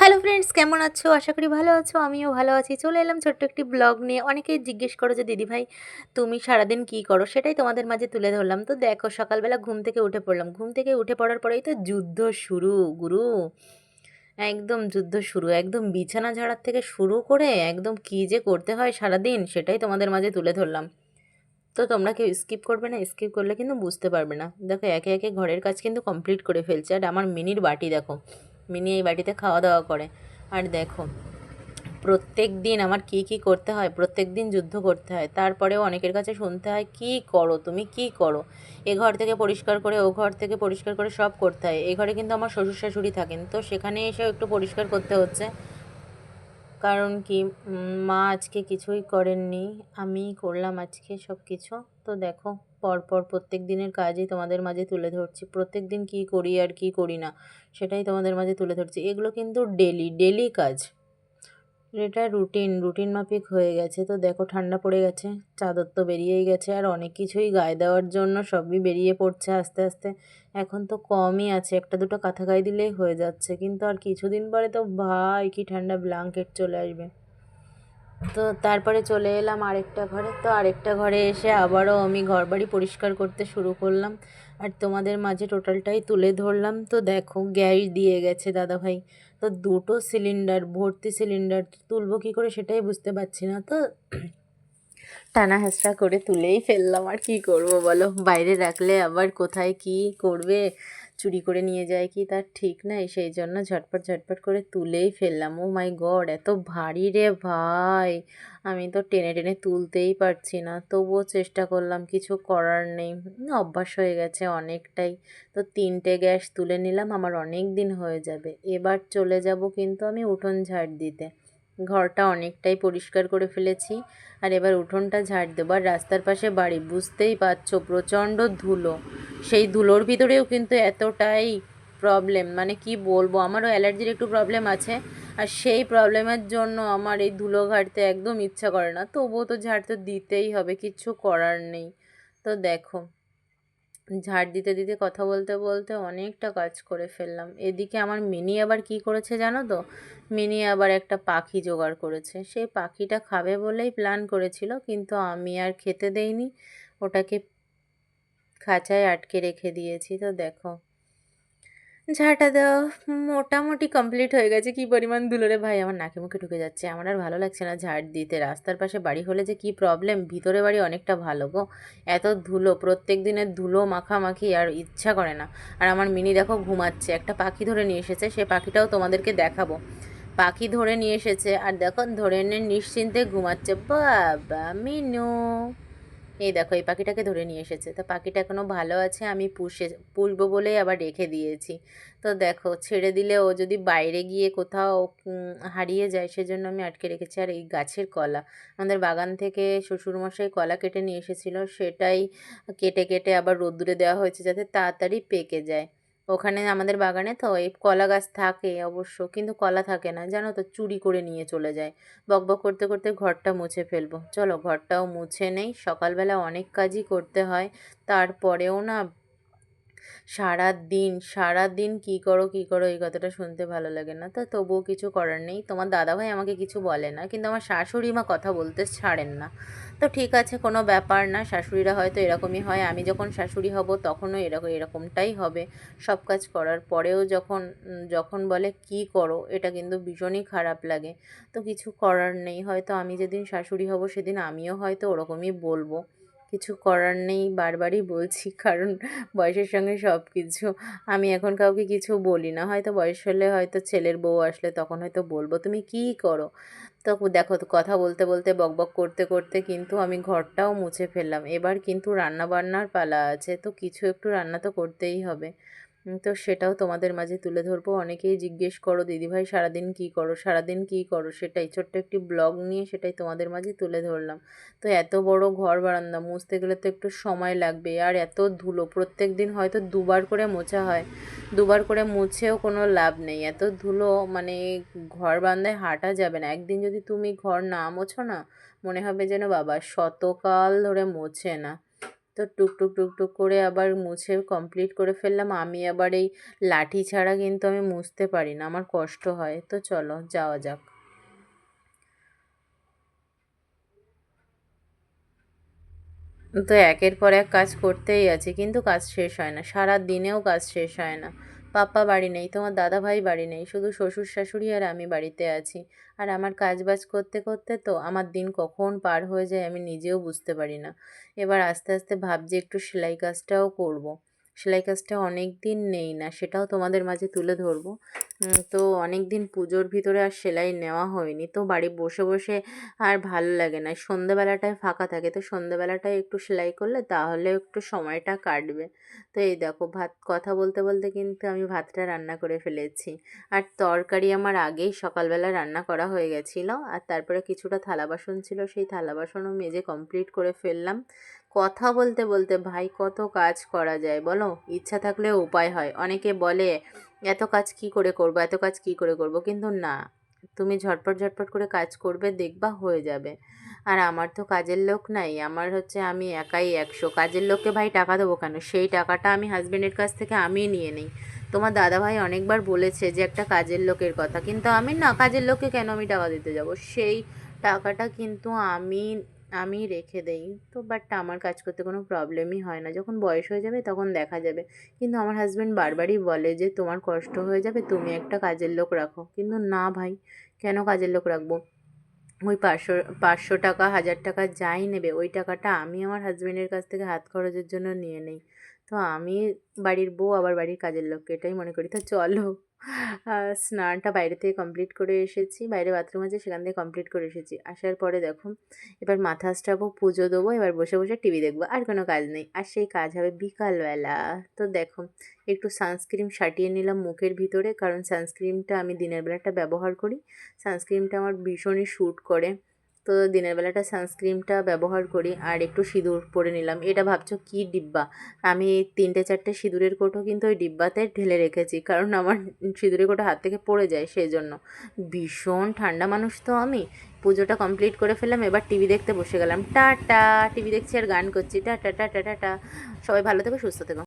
Hello friends কেমন আছো? আশা করি ভালো আছো, আমিও ভালো আছি। চলে এলাম ছোট্ট একটি ব্লগ নিয়ে। অনেকেই জিজ্ঞেস করো যে দিদিভাই তুমি সারাদিন কী করো? সেটাই তোমাদের মাঝে তুলে ধরলাম। তো দেখো, সকালবেলা ঘুম থেকে উঠে পড়লাম। ঘুম থেকে উঠে পড়ার পরেই তো যুদ্ধ শুরু, গুরু। একদম যুদ্ধ শুরু, একদম বিছানা ঝাড়ার থেকে শুরু করে একদম কী যে করতে হয় সারাদিন, সেটাই তোমাদের মাঝে তুলে ধরলাম। তো তোমরা কেউ স্কিপ করবে না স্কিপ করলে কিন্তু বুঝতে পারবে না। দেখো, একে একে ঘরের কাজ কিন্তু কমপ্লিট করে ফেলছে। আর আমার মিনির বাটি, দেখো। মিনি এই বাড়িতে খাওয়া দাওয়া করে। আর দেখো, প্রত্যেক দিন আমার কি কি করতে হয়, প্রত্যেক দিন যুদ্ধ করতে হয়, তারপরেও অনেকের কাছে শুনতে হয়, কি করো তুমি? কি করো? এ ঘর থেকে পরিষ্কার করে, ও ঘর থেকে পরিষ্কার করে সব করতে হয়। এ ঘরে কিন্তু আমার শ্বশুর শাশুড়ি থাকেন, তো সেখানে এসেও একটু পরিষ্কার করতে হচ্ছে। কারণ কি মা আজকে কিছুই করেননি আমি করলাম আজকে সব কিছু তো দেখো পরপর প্রত্যেক দিনের কাজই তোমাদের মাঝে তুলে ধরছি। প্রত্যেক দিন কী করি আর কি করি না, সেটাই তোমাদের মাঝে তুলে ধরছি। এগুলো কিন্তু ডেলি ডেলি কাজ। এটা রুটিন রুটিন মাফিক হয়ে গেছে। তো দেখো ঠান্ডা পড়ে গেছে, চাদর তো বেরিয়েই গেছে, আর অনেক কিছুই গায়ে দেওয়ার জন্য সবই বেরিয়ে পড়ছে আস্তে আস্তে। এখন তো কমই আছে, একটা দুটো কাঁথা গায়ে দিলেই হয়ে যাচ্ছে। কিন্তু আর কিছুদিন পরে তো ভাই, কি ঠান্ডা ব্ল্যাঙ্কেট চলে আসবে। তো তারপরে চলে এলাম আরেকটা ঘরে। তো আরেকটা ঘরে এসে আবারও আমি ঘর বাড়ি পরিষ্কার করতে শুরু করলাম। আর তোমাদের মাঝে টোটালটাই তুলে ধরলাম। তো দেখো, গ্যাস দিয়ে গেছে দাদাভাই। তো দুটো সিলিন্ডার, ভর্তি সিলিন্ডার তুলবো কী করে সেটাই বুঝতে পারছি না। তো টানা হেঁচড়া করে তুলেই ফেললাম, আর কি করব বলো? বাইরে রাখলে আবার কোথায় কি করবে? চুরি করে নিয়ে যায় কি তার ঠিক নাই, সেই জন্য ঝটপট ঝটপট করে তুলেই ফেললাম। ও মাই গড এত ভারী রে ভাই! আমি তো টেনে টেনে তুলতেই পারছি না, তবুও চেষ্টা করলাম, কিছু করার নেই। অভ্যাস হয়ে গেছে অনেকটাই। তো তিনটে গ্যাস তুলে নিলাম, আমার অনেক দিন হয়ে যাবে। এবার চলে যাব কিন্তু আমি উঠোন ঝাড় দিতে। ঘরটা অনেকটাই পরিষ্কার করে ফেলেছি। আর এবার উঠোনটা ঝাড় দেবো। আর রাস্তার পাশে বাড়ি, বুঝতেই পারছ, প্রচণ্ড ধুলো। সেই ধুলোর ভিতরেও কিন্তু এতটাই প্রবলেম মানে কি বলব, আমারও অ্যালার্জির একটু প্রবলেম আছে। আর সেই প্রবলেমের জন্য আমার এই ধুলো ঘাটতে একদম ইচ্ছা করে না। তবুও তো ঝাড় তো দিতেই হবে, কিচ্ছু করার নেই। তো দেখো। ঝাড় দিতে দিতে, কথা বলতে বলতে অনেকটা কাজ করে ফেললাম। এদিকে আমার মিনি আবার কি করেছে জানো তো? মিনি আবার একটা পাখি জোগাড় করেছে। সেই পাখিটা খাবে বলেই প্ল্যান করেছিল, কিন্তু আমি আর খেতে দেইনি। ওটাকে খাঁচায় আটকে রেখে দিয়েছি। তো দেখো ঝাঁটা দেওয়া, মোটামুটি কমপ্লিট হয়ে গেছে। কি পরিমাণ ধুলোরে ভাই, আমার নাকে মুখে ঢুকে যাচ্ছে। আমার আর ভালো লাগছে না ঝাড় দিতে। রাস্তার পাশে বাড়ি হলে যে কি প্রবলেম ভিতরে বাড়ি অনেকটা ভালো গো। এত ধুলো, প্রত্যেক দিনের ধুলো মাখামাখি আর ইচ্ছা করে না। আর আমার মিনি দেখো ঘুমাচ্ছে। একটা পাখি ধরে নিয়ে এসেছে, সে পাখিটাও তোমাদেরকে দেখাবো। পাখি ধরে নিয়ে এসেছে, আর দেখো ধরে নিয়ে নিশ্চিন্তে ঘুমাচ্ছে। বাবা মিনু। এই দেখো, এই পাখিটাকে ধরে নিয়ে এসেছে। তো পাখিটা এখনও ভালো আছে, আমি পুষে, পুষবো বলেই আবার রেখে দিয়েছি। তো দেখো, ছেড়ে দিলে ও যদি বাইরে গিয়ে কোথাও হারিয়ে যায়, সেজন্য আমি আটকে রেখেছি। আর এই গাছের কলা, আমাদের বাগান থেকে শ্বশুরমশাই কলা কেটে নিয়ে এসেছিল, সেটাই কেটে কেটে আবার রোদ্দুরে দেওয়া হয়েছে যাতে তাড়াতাড়ি পেকে যায়। ওখানে আমাদের বাগানে তো এই কলা গাছ থাকে অবশ্য, কিন্তু কলা থাকে না। জানো তো, চুরি করে নিয়ে চলে যায়। বক বক করতে করতে ঘরটা মুছে ফেলব। চলো, ঘরটাও মুছে নেই। সকালবেলা অনেক কাজই করতে হয়। তারপরেও না সারা দিন সারা দিন কী করো কী করো, এই কথাটা শুনতে ভালো লাগে না। তা তবুও কিছু করার নেই। তোমার দাদাভাই আমাকে কিছু বলে না, কিন্তু আমার শাশুড়ি মা কথা বলতে ছাড়েন না। তো ঠিক আছে, কোনো ব্যাপার না, শাশুড়িরা হয়তো এরকমই হয়। আমি যখন শাশুড়ি হব, তখনও এরকম এরকমটাই হবে। সব কাজ করার পরেও যখন যখন বলে কি করো, এটা কিন্তু ভীষণই খারাপ লাগে। তো কিছু করার নেই। হয়তো আমি যেদিন শাশুড়ি হব, সেদিন আমিও হয়তো ওরকমই বলব। কিছু করার নেই, বারবারই বলছি, কারণ বয়সের সঙ্গে সব কিছু আমি এখন কাউকে কিছু বলি না। হয়তো বয়স হলে হয়তো ছেলের বউ আসলে তখন হয়তো বলব, তুমি কি করো? তো দেখো, কথা বলতে বলতে বকবক করতে করতে কিন্তু আমি ঘরটাও মুছে ফেললাম। এবার কিন্তু রান্না বান্নার পালা আছে, তো কিছু একটু রান্না তো করতেই হবে। তো সেটাও তোমাদের মাঝে তুলে ধরবো। অনেকেই জিজ্ঞেস করো, দিদিভাই, সারাদিন কী করো? সারাদিন কী করো? সেটাই, ছোট্ট একটি ব্লগ নিয়ে সেটাই তোমাদের মাঝে তুলে ধরলাম। তো এত বড় ঘর বারান্দা, মুছতে গেলে তো একটু সময় লাগবে। আর এত ধুলো, প্রত্যেক দিন হয়তো দুবার করে মোছা হয়। দুবার করে মুছেও কোনো লাভ নেই। এত ধুলো মানে ঘর বারান্দায় হাঁটা যাবে না। একদিন যদি তুমি ঘর না মোছো না, মনে হবে যেন বাবা, শতকাল ধরে মোছে না। তো টুকটুক টুকটুক করে আবার মুছে কমপ্লিট করে ফেললাম। আমি আবার এই লাঠি ছাড়া কিন্তু আমি মুছতে পারি না, আমার কষ্ট হয়। তো চলো, যাওয়া যাক। তো একের পর এক কাজ করতেই আছে, কিন্তু কাজ শেষ হয় না। সারা দিনেও কাজ শেষ হয় না। পাপ্পা বাড়ি নেই, তোমার দাদা ভাই বাড়ি নেই, শুধু শ্বশুর শাশুড়ি আর আমি বাড়িতে আছি আর আমার কাজ বাজ করতে করতে তো আমার দিন কখন পার হয়ে যায় আমি নিজেও বুঝতে পারি না এবার আস্তে আস্তে ভাবছি একটু সেলাই কাজটাও করব। সেলাই কাজটা অনেক দিন নেই না, সেটাও তোমাদের মাঝে তুলে ধরবো। তো অনেক দিন পুজোর ভিতরে আর সেলাই নেওয়া হয়নি, তো বাড়ি বসে বসে আর ভালো লাগে না। সন্ধ্যেবেলাটায় ফাঁকা থাকে, তো সন্ধ্যেবেলাটায় একটু সেলাই করলে তাহলে একটু সময়টা কাটবে। তো এই দেখো, ভাত, কথা বলতে বলতে কিন্তু আমি ভাতটা রান্না করে ফেলেছি। আর তরকারি আমার আগেই সকালবেলা রান্না করা হয়ে গেছিল, আর তারপরে কিছুটা থালা বাসন ছিল, সেই থালা বাসনও মেজে কমপ্লিট করে ফেললাম। কথা বলতে বলতে ভাই কত কাজ করা যায় বলো? ইচ্ছা থাকলে উপায় হয়। অনেকে বলে, এত কাজ কি করে করব? এত কাজ কি করে করব? কিন্তু না। তুমি ঝটপট ঝটপট করে কাজ করবে, দেখবা হয়ে যাবে। আর আমার তো কাজের লোক নাই। আমার হচ্ছে আমি একাই একশো। কাজের লোককে ভাই টাকা দেবো কেন? সেই টাকাটা আমি হাজব্যান্ডের কাছ থেকে আমি নিয়ে নিই। তোমার দাদা ভাই অনেকবার বলেছে যে, একটা কাজের লোকের কথা। কিন্তু আমি না, কাজের লোককে কেন আমি টাকা দিতে যাব? সেই টাকাটা কিন্তু আমি আমি রেখে দেই। তো বাট আমার কাজ করতে কোনো প্রবলেমই হয় না। যখন বয়স হয়ে যাবে তখন দেখা যাবে। কিন্তু আমার হাজব্যান্ড বারবারই বলে যে, তোমার কষ্ট হয়ে যাবে, তুমি একটা কাজের লোক রাখো। কিন্তু না ভাই, কেন কাজের লোক রাখব? ওই পাঁচশো পাঁচশো টাকা, হাজার টাকা যাই নেবে, ওই টাকাটা আমি আমার হাজব্যান্ডের কাছ থেকে হাত খরচের জন্য নিয়ে নেই। তো আমি বাড়ির বউ, আবার বাড়ির কাজের লোককে এটাই মনে করি। তো চলো স্নানটা বাইরে থেকে কমপ্লিট করে এসেছি, বাইরে বাথরুম আছে, সেখান থেকে কমপ্লিট করে এসেছি। আসার পরে দেখো, এবার মাথা আসটাবো পুজো দেবো, এবার বসে বসে টিভি দেখব, আর কোনো কাজ নেই। আর সেই কাজ হবে বিকালবেলা। তো দেখো, একটু সানস্ক্রিন সাটিয়ে নিলাম মুখের ভিতরে, কারণ সানস্ক্রিনটা আমি দিনের বেলাটা ব্যবহার করি। সানস্ক্রিনটা আমার ভীষণই শ্যুট করে। তো দিনের বেলাটা সানস্ক্রিনটা ব্যবহার করি আর একটু সিঁদুর পরে নিলাম। এটা ভাবছ কী ডিব্বা? আমি তিনটে চারটে সিঁদুরের কোটো কিন্তু ওই ডিব্বাতে ঢেলে রেখেছি, কারণ আমার সিঁদুরের কোটো হাত থেকে পড়ে যায় সেই জন্য ভীষণ ঠান্ডা মানুষ তো আমি। পুজোটা কমপ্লিট করে ফেললাম, এবার টিভি দেখতে বসে গেলাম। টাটা! টিভি দেখছি আর গান করছি। Tata tata tata. সবাই ভালো থেকো, সুস্থ থেকো।